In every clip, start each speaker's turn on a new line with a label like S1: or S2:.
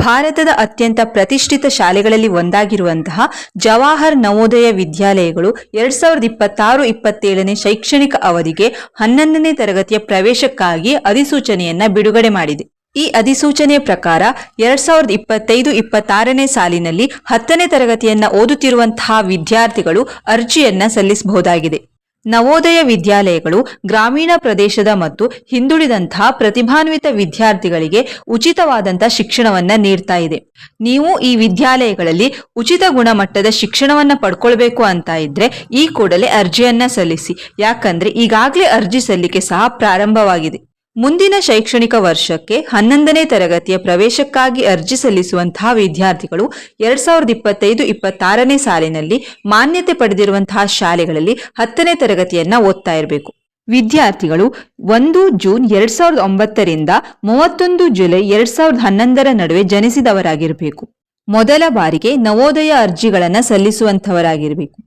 S1: ಭಾರತದ ಅತ್ಯಂತ ಪ್ರತಿಷ್ಠಿತ ಶಾಲೆಗಳಲ್ಲಿ ಒಂದಾಗಿರುವಂತಹ ಜವಾಹರ್ ನವೋದಯ ವಿದ್ಯಾಲಯಗಳು ಎರಡ್ ಸಾವಿರದ ಇಪ್ಪತ್ತಾರು ಇಪ್ಪತ್ತೇಳನೇ ಶೈಕ್ಷಣಿಕ ಅವಧಿಗೆ ಹನ್ನೊಂದನೇ ತರಗತಿಯ ಪ್ರವೇಶಕ್ಕಾಗಿ ಅಧಿಸೂಚನೆಯನ್ನ ಬಿಡುಗಡೆ ಮಾಡಿದೆ. ಈ ಅಧಿಸೂಚನೆಯ ಪ್ರಕಾರ ಎರಡ್ ಸಾವಿರದ ಇಪ್ಪತ್ತೈದು ಇಪ್ಪತ್ತಾರನೇ ಸಾಲಿನಲ್ಲಿ ಹತ್ತನೇ ತರಗತಿಯನ್ನ ಓದುತ್ತಿರುವಂತಹ ವಿದ್ಯಾರ್ಥಿಗಳು ಅರ್ಜಿಯನ್ನ ಸಲ್ಲಿಸಬಹುದಾಗಿದೆ. ನವೋದಯ ವಿದ್ಯಾಲಯಗಳು, ಗ್ರಾಮೀಣ ಪ್ರದೇಶದ ಮತ್ತು ಹಿಂದುಳಿದಂತಹ ಪ್ರತಿಭಾನ್ವಿತ ವಿದ್ಯಾರ್ಥಿಗಳಿಗೆ ಉಚಿತವಾದಂತಹ ಶಿಕ್ಷಣವನ್ನ ನೀಡ್ತಾ ಇದೆ. ನೀವು ಈ ವಿದ್ಯಾಲಯಗಳಲ್ಲಿ ಉಚಿತ ಗುಣಮಟ್ಟದ ಶಿಕ್ಷಣವನ್ನ ಪಡ್ಕೊಳ್ಬೇಕು ಅಂತ ಇದ್ರೆ ಈ ಕೂಡಲೇ ಅರ್ಜಿಯನ್ನ ಸಲ್ಲಿಸಿ. ಯಾಕಂದ್ರೆ ಈಗಾಗಲೇ ಅರ್ಜಿ ಸಲ್ಲಿಕೆ ಸಹ ಪ್ರಾರಂಭವಾಗಿದೆ. ಮುಂದಿನ ಶೈಕ್ಷಣಿಕ ವರ್ಷಕ್ಕೆ ಹನ್ನೊಂದನೇ ತರಗತಿಯ ಪ್ರವೇಶಕ್ಕಾಗಿ ಅರ್ಜಿ ಸಲ್ಲಿಸುವಂತಹ ವಿದ್ಯಾರ್ಥಿಗಳು ಎರಡ್ ಸಾವಿರದ ಇಪ್ಪತ್ತೈದು ಇಪ್ಪತ್ತಾರನೇ ಸಾಲಿನಲ್ಲಿ ಮಾನ್ಯತೆ ಪಡೆದಿರುವಂತಹ ಶಾಲೆಗಳಲ್ಲಿ ಹತ್ತನೇ ತರಗತಿಯನ್ನ ಓದ್ತಾ ಇರಬೇಕು. ವಿದ್ಯಾರ್ಥಿಗಳು ಒಂದು ಜೂನ್ ಎರಡ್ ಸಾವಿರದ ಒಂಬತ್ತರಿಂದ ಮೂವತ್ತೊಂದು ಜುಲೈ ಎರಡ್ ಸಾವಿರದ ಹನ್ನೊಂದರ ನಡುವೆ ಜನಿಸಿದವರಾಗಿರಬೇಕು. ಮೊದಲ ಬಾರಿಗೆ ನವೋದಯ ಅರ್ಜಿಗಳನ್ನ ಸಲ್ಲಿಸುವಂತವರಾಗಿರಬೇಕು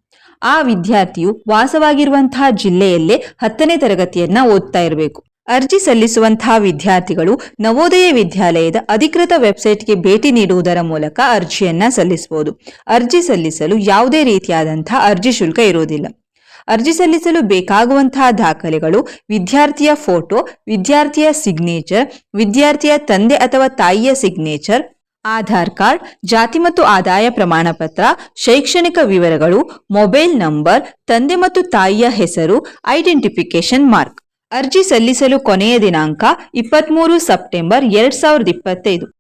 S1: ಆ ವಿದ್ಯಾರ್ಥಿಯು ವಾಸವಾಗಿರುವಂತಹ ಜಿಲ್ಲೆಯಲ್ಲೇ ಹತ್ತನೇ ತರಗತಿಯನ್ನ ಓದ್ತಾ ಇರಬೇಕು. ಅರ್ಜಿ ಸಲ್ಲಿಸುವಂತಹ ವಿದ್ಯಾರ್ಥಿಗಳು ನವೋದಯ ವಿದ್ಯಾಲಯದ ಅಧಿಕೃತ ವೆಬ್ಸೈಟ್ಗೆ ಭೇಟಿ ನೀಡುವುದರ ಮೂಲಕ ಅರ್ಜಿಯನ್ನ ಸಲ್ಲಿಸಬಹುದು. ಅರ್ಜಿ ಸಲ್ಲಿಸಲು ಯಾವುದೇ ರೀತಿಯಾದಂತಹ ಅರ್ಜಿ ಶುಲ್ಕ ಇರುವುದಿಲ್ಲ. ಅರ್ಜಿ ಸಲ್ಲಿಸಲು ಬೇಕಾಗುವಂತಹ ದಾಖಲೆಗಳು, ವಿದ್ಯಾರ್ಥಿಯ ಫೋಟೋ, ವಿದ್ಯಾರ್ಥಿಯ ಸಿಗ್ನೇಚರ್, ವಿದ್ಯಾರ್ಥಿಯ ತಂದೆ ಅಥವಾ ತಾಯಿಯ ಸಿಗ್ನೇಚರ್, ಆಧಾರ್ ಕಾರ್ಡ್, ಜಾತಿ ಮತ್ತು ಆದಾಯ ಪ್ರಮಾಣ ಪತ್ರ ಶೈಕ್ಷಣಿಕ ವಿವರಗಳು, ಮೊಬೈಲ್ ನಂಬರ್, ತಂದೆ ಮತ್ತು ತಾಯಿಯ ಹೆಸರು ಐಡೆಂಟಿಫಿಕೇಶನ್ ಮಾರ್ಕ್. ಅರ್ಜಿ ಸಲ್ಲಿಸಲು ಕೊನೆಯ ದಿನಾಂಕ ಇಪ್ಪತ್ಮೂರು ಸೆಪ್ಟೆಂಬರ್ ಎರಡ್ ಸಾವಿರದ ಇಪ್ಪತ್ತೈದು.